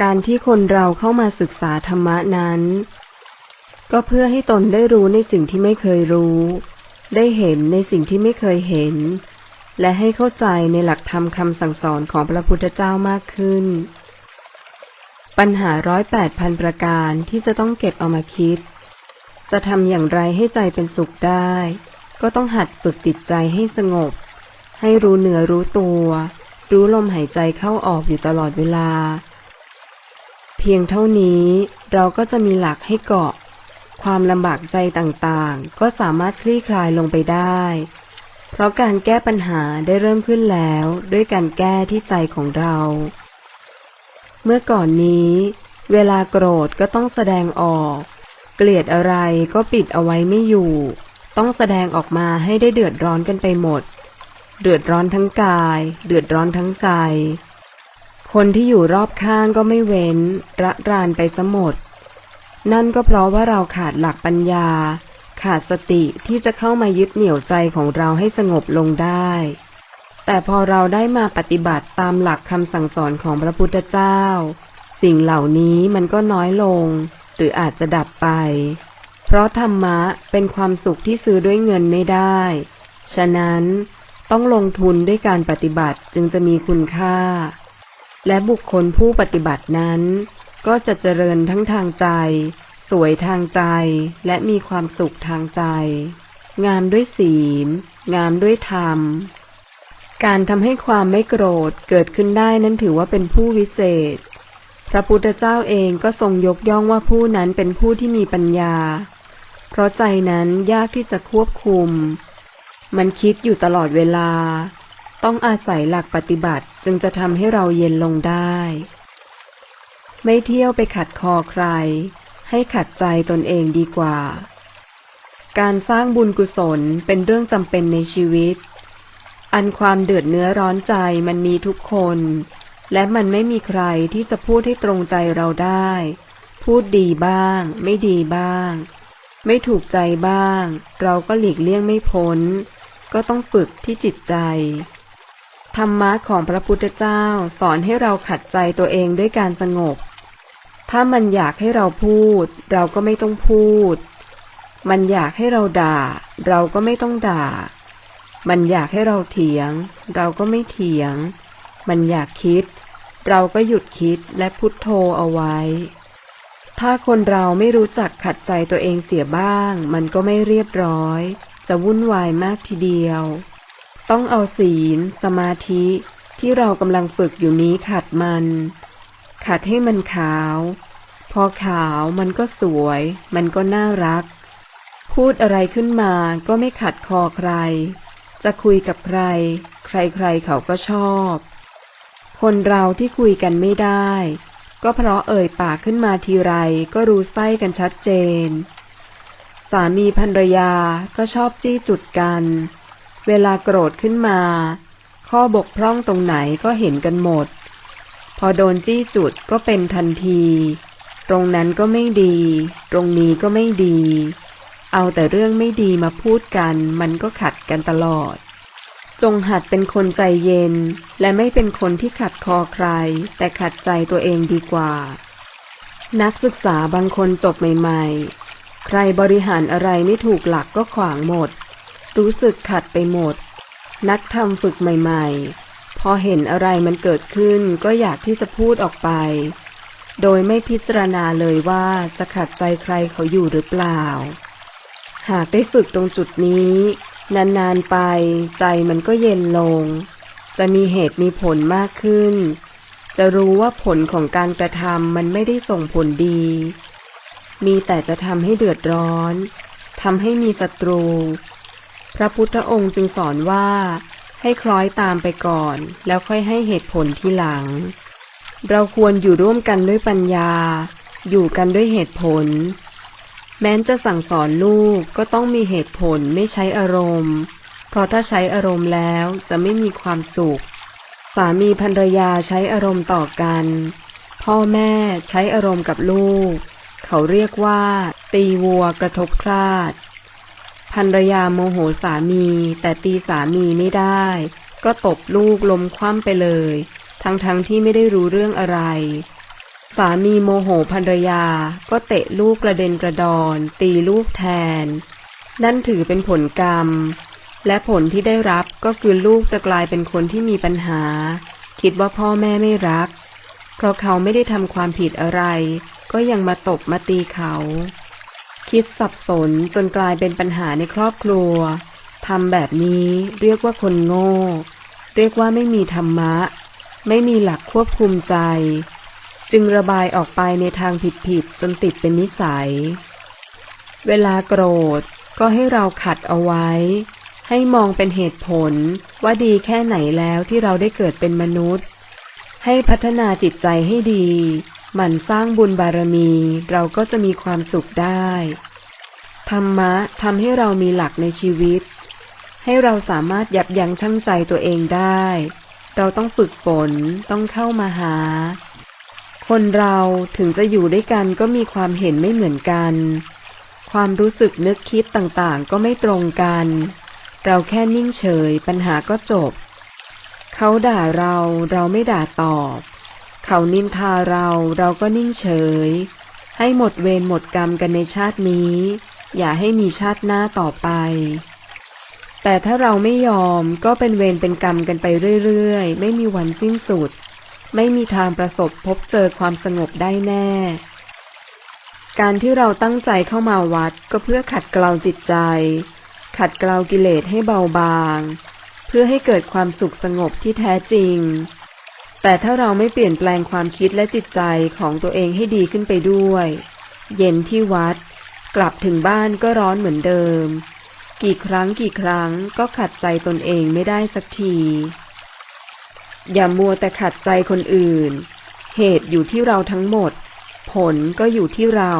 การที่คนเราเข้ามาศึกษาธรรมะนั้น ก็เพื่อให้ตนได้รู้ในสิ่งที่ไม่เคยรู้ ได้เห็นในสิ่งที่ไม่เคยเห็น และให้เข้าใจในหลักธรรมคำสั่งสอนของพระพุทธเจ้ามากขึ้น ปัญหาร้อยแปดพันประการที่จะต้องเก็บเอามาคิด จะทำอย่างไรให้ใจเป็นสุขได้ ก็ต้องหัดฝึกจิตใจให้สงบ ให้รู้เนื้อรู้ตัว รู้ลมหายใจเข้าออกอยู่ตลอดเวลา เพียงเท่านี้เราก็จะมีหลักให้เกาะ ความลำบากใจต่างๆ ก็สามารถคลี่คลายลงไปได้ เพราะการแก้ปัญหาได้เริ่มขึ้นแล้วด้วยการแก้ที่ใจของเรา เมื่อก่อนนี้ เวลาโกรธก็ต้องแสดงออก เกลียดอะไรก็ปิดเอาไว้ไม่อยู่ ต้องแสดงออกมาให้ได้เดือดร้อนกันไปหมด เดือดร้อนทั้งกาย เดือดร้อนทั้งใจ คนที่อยู่รอบข้างก็ไม่เว้น ระรานไปซะหมด นั่นก็เพราะว่าเราขาดหลักปัญญา ขาดสติที่จะเข้ามายึดเหนี่ยวใจของเราให้สงบลงได้ แต่พอเราได้มาปฏิบัติตามหลักคำสั่งสอนของพระพุทธเจ้า สิ่งเหล่านี้มันก็น้อยลง หรืออาจจะดับไป เพราะธรรมะเป็นความสุขที่ซื้อด้วยเงินไม่ได้ ฉะนั้นต้องลงทุนด้วยการปฏิบัติจึงจะมีคุณค่า และบุคคลผู้ปฏิบัตินั้น ก็จะเจริญทั้งทางใจ สวยทางใจและมีความสุขทางใจ งามด้วยศีล งามด้วยธรรม การทำให้ความไม่โกรธเกิดขึ้นได้นั้นถือว่าเป็นผู้วิเศษ พระพุทธเจ้าเองก็ทรงยกย่องว่าผู้นั้นเป็นผู้ที่มีปัญญา เพราะใจนั้นยากที่จะควบคุม มันคิดอยู่ตลอดเวลา ต้องอาศัยหลักปฏิบัติจึงจะทำให้เราเย็นลงได้ ไม่เที่ยวไปขัดคอใคร ให้ขัดใจตนเองดีกว่า การสร้างบุญกุศลเป็นเรื่องจำเป็นในชีวิต อันความเดือดเนื้อร้อนใจมันมีทุกคน และมันไม่มีใครที่จะพูดให้ตรงใจเราได้ พูดดีบ้าง ไม่ดีบ้าง ไม่ถูกใจบ้าง เราก็หลีกเลี่ยงไม่พ้นก็ต้องฝึกที่จิตใจ ธรรมะของพระพุทธเจ้าสอนให้เราขัดใจตัวเองด้วยการสงบ ถ้ามันอยากให้เราพูด เราก็ไม่ต้องพูด มันอยากให้เราด่า เราก็ไม่ต้องด่า มันอยากให้เราเถียง เราก็ไม่เถียง มันอยากคิด เราก็หยุดคิดและพุทโธเอาไว้ ถ้าคนเราไม่รู้จักขัดใจตัวเองเสียบ้าง มันก็ไม่เรียบร้อย จะวุ่นวายมากทีเดียว ต้องเอาศีล สมาธิที่เรากำลังฝึกอยู่นี้ขัดมัน ขัดให้มันขาว พอขาวมันก็สวย มันก็น่ารัก พูดอะไรขึ้นมาก็ไม่ขัดคอใคร จะคุยกับใคร ใครๆเขาก็ชอบ คนเราที่คุยกันไม่ได้ ก็เพราะเอ่ยปากขึ้นมาทีไรก็รู้ไส้กันชัดเจน สามีภรรยาก็ชอบจี้จุดกัน เวลาโกรธขึ้นมา ข้อบกพร่องตรงไหนก็เห็นกันหมด พอโดนจี้จุดก็เป็นทันที ตรงนั้นก็ไม่ดี ตรงนี้ก็ไม่ดี เอาแต่เรื่องไม่ดีมาพูดกัน มันก็ขัดกันตลอด จงหัดเป็นคนใจเย็น และไม่เป็นคนที่ขัดคอใคร แต่ขัดใจตัวเองดีกว่า นักศึกษาบางคนจบใหม่ ๆ ใครบริหารอะไรไม่ถูกหลักก็ขวางหมด รู้สึกขัดไปหมด นักทำฝึกใหม่ ๆ พอเห็นอะไรมันเกิดขึ้นก็อยากที่จะพูดออกไป โดยไม่พิจารณาเลยว่าจะขัดใจใครเขาอยู่หรือเปล่า หากได้ฝึกตรงจุดนี้ นานๆไปใจมันก็เย็นลง จะมีเหตุมีผลมากขึ้น จะรู้ว่าผลของการกระทำมันไม่ได้ส่งผลดี มีแต่จะทำให้เดือดร้อนทำให้มีศัตรู พระพุทธองค์จึงสอนว่า ให้คล้อยตามไปก่อน แล้วค่อยให้เหตุผลทีหลัง เราควรอยู่ร่วมกันด้วยปัญญา อยู่กันด้วยเหตุผล แม้นจะสั่งสอนลูกก็ต้องมีเหตุผลไม่ใช้อารมณ์ เพราะถ้าใช้อารมณ์แล้วจะไม่มีความสุข สามีภรรยาใช้อารมณ์ต่อกัน พ่อแม่ใช้อารมณ์กับลูก เขาเรียกว่า ตีวัวกระทบคลาด ภรรยาโมโหสามี แต่ตีสามีไม่ได้ ก็ตบลูกลมคว่ำไปเลย ทั้งๆทที่ไม่ได้รู้เรื่องอะไร สามีโมโหภรรยา ก็เตะลูกกระเด็นกระดอน ตีลูกแทน นั่นถือเป็นผลกรรม และผลที่ได้รับก็คือลูกจะกลายเป็นคนที่มีปัญหา คิดว่าพ่อแม่ไม่รัก เพราะเขาไม่ได้ทำความผิดอะไร ก็ยังมาตบมาตีเขา คิดสับสนจนกลายเป็นปัญหาในครอบครัวทำแบบนี้เรียกว่าคนโง่ เรียกว่าไม่มีธรรมะ ไม่มีหลักควบคุมใจ จึงระบายออกไปในทางผิดๆจนติดเป็นนิสัย เวลาโกรธก็ให้เราขัดเอาไว้ ให้มองเป็นเหตุผลว่าดีแค่ไหนแล้วที่เราได้เกิดเป็นมนุษย์ ให้พัฒนาจิตใจให้ดี หมั่นสร้างบุญบารมีเราก็จะมีความสุขได้ ธรรมะทำให้เรามีหลักในชีวิต ให้เราสามารถยับยั้งชั่งใจตัวเองได้ เราต้องฝึกฝนต้องเข้ามาหา คนเราถึงจะอยู่ด้วยกันก็มีความเห็นไม่เหมือนกัน ความรู้สึกนึกคิดต่างๆ ก็ไม่ตรงกัน เราแค่นิ่งเฉยปัญหาก็จบ เขาด่าเราเราไม่ด่าตอบ เขานินทาเราเราก็นิ่งเฉย ให้หมดเวรหมดกรรมกันในชาตินี้ อย่าให้มีชาติหน้าต่อไป แต่ถ้าเราไม่ยอมก็เป็นเวรเป็นกรรมกันไปเรื่อยๆ ไม่มีวันสิ้นสุด ไม่มีทางประสบพบเจอความสงบได้แน่ การที่เราตั้งใจเข้ามาวัดก็เพื่อขัดเกลาจิตใจ ขัดเกลากิเลสให้เบาบาง เพื่อให้เกิดความสุขสงบที่แท้จริง แต่ถ้าเราไม่เปลี่ยนแปลงความคิดและจิตใจของตัวเองให้ดีขึ้นไปด้วย เย็นที่วัด กลับถึงบ้านก็ร้อนเหมือนเดิม กี่ครั้งกี่ครั้งก็ขัดใจตนเองไม่ได้สักที อย่ามัวแต่ขัดใจคนอื่น เหตุอยู่ที่เราทั้งหมด ผลก็อยู่ที่เรา